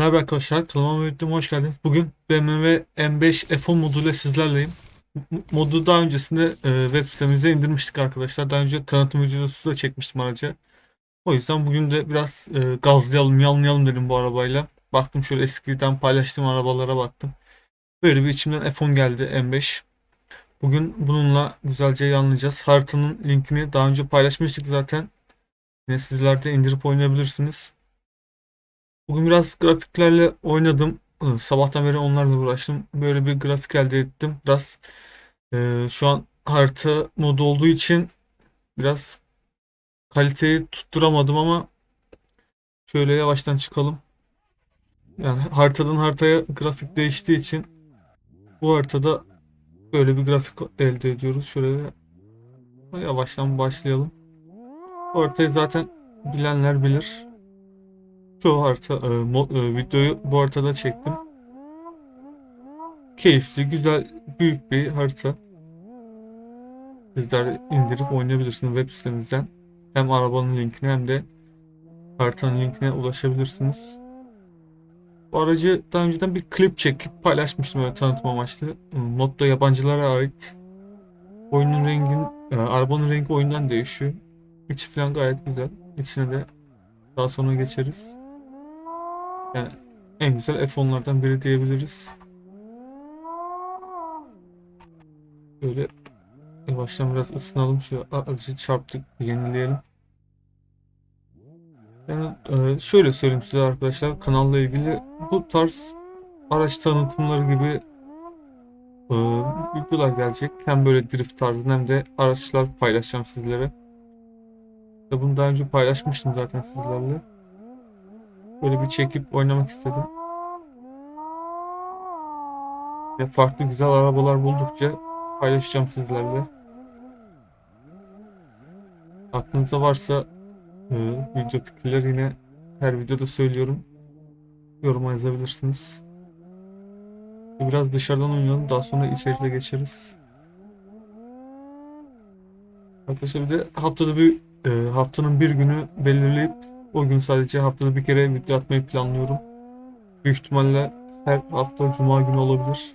Merhaba arkadaşlar, kanalıma videoma hoş geldiniz. Bugün BMW M5 F10 moduyla sizlerleyim. Modu daha öncesinde e, web sitemize indirmiştik arkadaşlar. Daha önce tanıtım videosu da çekmiştim araca. O yüzden bugün de biraz e, gazlayalım, yanlayalım dedim bu arabayla. Baktım şöyle eskiden paylaştığım arabalara baktım. Böyle bir içimden F10 geldi M5. Bugün bununla güzelce yanlayacağız. Haritanın linkini daha önce paylaşmıştık zaten. Yine sizler de indirip oynayabilirsiniz. Bugün biraz grafiklerle oynadım. Ee, Sabahtan beri onlarla uğraştım. Böyle bir grafik elde ettim. Biraz e, şu an harita modu olduğu için biraz kaliteyi tutturamadım ama şöyle yavaştan çıkalım. Yani haritadan haritaya grafik değiştiği için bu haritada böyle bir grafik elde ediyoruz. Şöyle yavaştan başlayalım. Bu haritayı zaten bilenler bilir. Çoğu harita e, mo- e, videoyu bu haritada çektim. Keyifli, güzel, büyük bir harita. Sizler indirip oynayabilirsiniz web sitemizden. Hem arabanın linkine hem de haritanın linkine ulaşabilirsiniz. Bu aracı daha önceden bir klip çekip paylaşmıştım öyle tanıtım amaçlı. E, Mod da yabancılara ait. Oyunun rengin, e, arabanın rengi oyundan değişiyor. İçi falan gayet güzel. İçine de daha sonra geçeriz. Yani en güzel F10'lardan biri diyebiliriz. Böyle yavaştan biraz ısınalım. Şu azıcık çarptık. Yenileyelim. Yani e, şöyle söyleyeyim size arkadaşlar kanalla ilgili bu tarz araç tanıtımları gibi e, videolar gelecek. Hem böyle drift tarzında hem de araçlar paylaşacağım sizlere. Bunu daha önce paylaşmıştım zaten sizlerle. Böyle bir çekip oynamak istedim. Ve farklı güzel arabalar buldukça paylaşacağım sizlerle. Aklınızda varsa e, video fikirleri yine her videoda söylüyorum. Yoruma yazabilirsiniz. Biraz dışarıdan oynayalım. Daha sonra içeride geçeriz. Arkadaşlar bir de haftada bir e, haftanın bir günü belirleyip o gün sadece haftada bir kere video atmayı planlıyorum. Büyük ihtimalle her hafta cuma günü olabilir.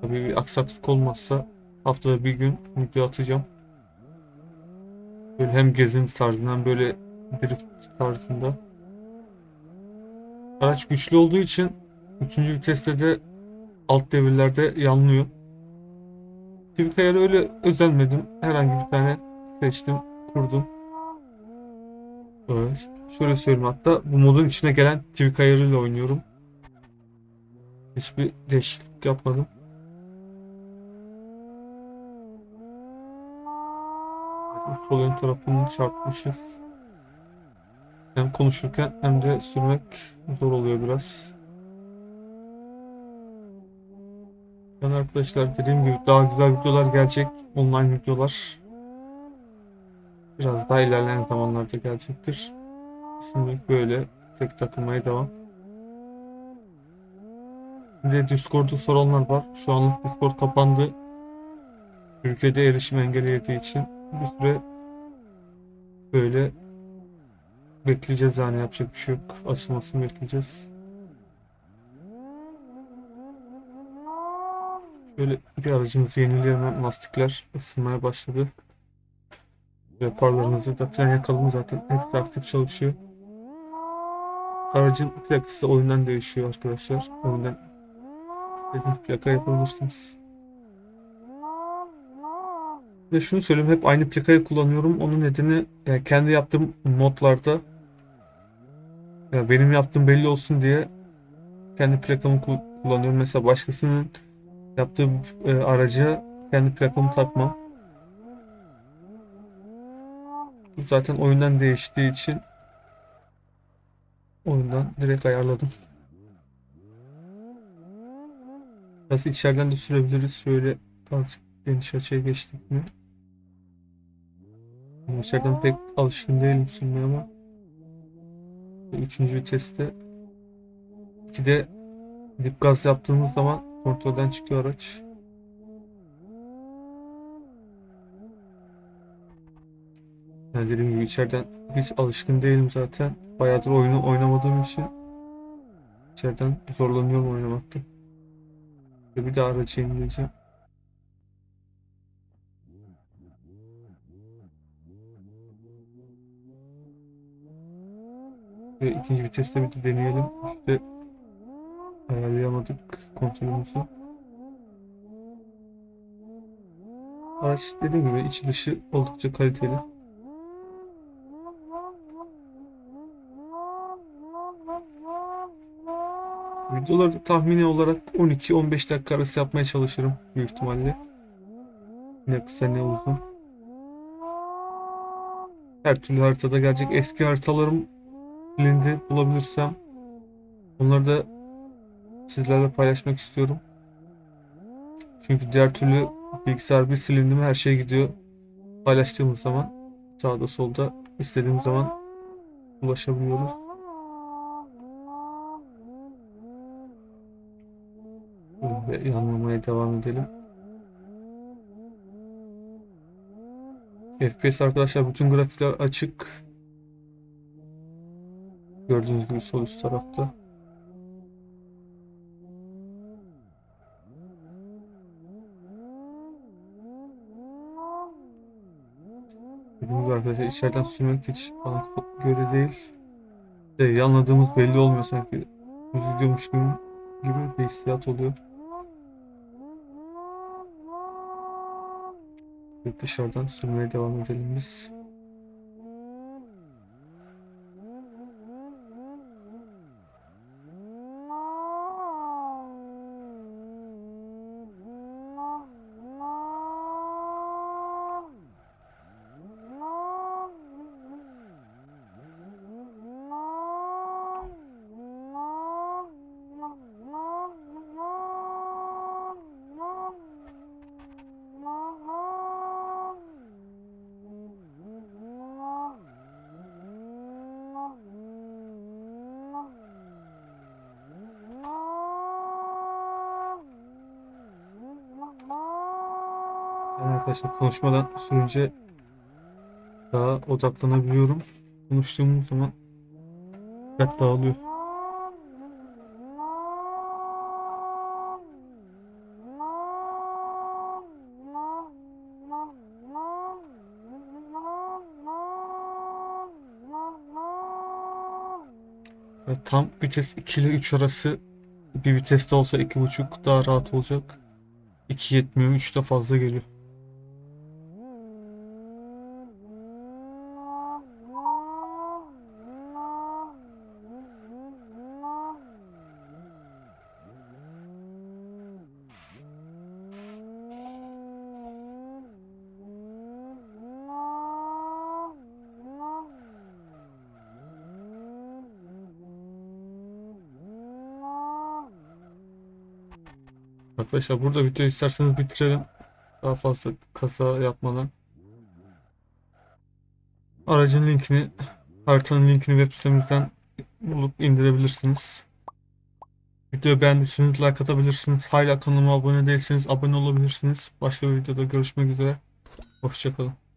Tabii bir aksaklık olmazsa haftada bir gün video atacağım. Böyle hem gezinti tarzında hem böyle drift tarzında. Araç güçlü olduğu için 3. viteste de alt devirlerde yanlıyor. Twicayer'a öyle özenmedim. Herhangi bir tane seçtim, kurdum. Evet. Şöyle söyleyeyim hatta bu modun içine gelen Twig ayarıyla oynuyorum. Hiçbir değişiklik yapmadım. Sol ön tarafını çarpmışız. Hem konuşurken hem de sürmek zor oluyor biraz. Yani arkadaşlar dediğim gibi daha güzel videolar gelecek. Online videolar. Biraz daha ilerleyen zamanlarda gelecektir. Şimdi böyle tek takılmaya devam. De Discord'u soranlar var. Şu anlık Discord kapandı. Ülkede erişim engellediği için bir süre böyle bekleyeceğiz yani yapacak bir şey yok. Açılmasını bekleyeceğiz. Şöyle bir aracımızı yenileyelim. Lastikler ısınmaya başladı. Farlarımızı da fren yakalım zaten. Hepsi aktif çalışıyor. Aracın plakası da oyundan değişiyor arkadaşlar. Oyundan istediğiniz plaka yapabilirsiniz. Ve şunu söyleyeyim hep aynı plakayı kullanıyorum. Onun nedeni yani kendi yaptığım modlarda ya benim yaptığım belli olsun diye kendi plakamı ku- kullanıyorum. Mesela başkasının yaptığı e, araca kendi plakamı takmam. Bu zaten oyundan değiştiği için oyundan direkt ayarladım. Nasıl içeriden de sürebiliriz. Şöyle azıcık geniş açıya geçtik mi? İçeriden pek alışkın değilim sürmeye ama üçüncü viteste iki de dip gaz yaptığımız zaman kontrolden çıkıyor araç. Yani dediğim gibi içeriden hiç alışkın değilim zaten. Bayağıdır oyunu oynamadığım için içeriden zorlanıyorum oynamakta. Ve bir daha aracı indireceğim. Ve ikinci viteste bir de deneyelim. İşte ayarlayamadık kontrolümüzü. Araç dediğim gibi içi dışı oldukça kaliteli. Videoları tahmini olarak 12-15 dakika arası yapmaya çalışırım büyük ihtimalle. Ne kısa ne uzun. Her türlü haritada gelecek eski haritalarım silindi bulabilirsem onları da sizlerle paylaşmak istiyorum. Çünkü diğer türlü bilgisayar bir silindi mi her şey gidiyor. Paylaştığımız zaman sağda solda istediğimiz zaman ulaşabiliyoruz. Ve yanmamaya devam edelim. FPS arkadaşlar bütün grafikler açık. Gördüğünüz gibi sol üst tarafta. Dediğim gibi arkadaşlar içeriden sürmek hiç bana göre değil. De, anladığımız belli olmuyor sanki. Üzülüyormuş gibi, gibi bir hissiyat oluyor. Dışarıdan sürmeye devam edelim biz. Yani arkadaşlar konuşmadan sürünce daha odaklanabiliyorum. Konuştuğum zaman dikkat dağılıyor. Ve tam vites 2 ile 3 arası bir viteste olsa 2.5 daha rahat olacak. 2 yetmiyor 3 de fazla geliyor. Arkadaşlar burada video isterseniz bitirelim. Daha fazla kaza yapmadan. Aracın linkini, haritanın linkini web sitemizden bulup indirebilirsiniz. Videoyu beğendiyseniz like atabilirsiniz. Hala kanalıma abone değilseniz abone olabilirsiniz. Başka bir videoda görüşmek üzere. Hoşçakalın.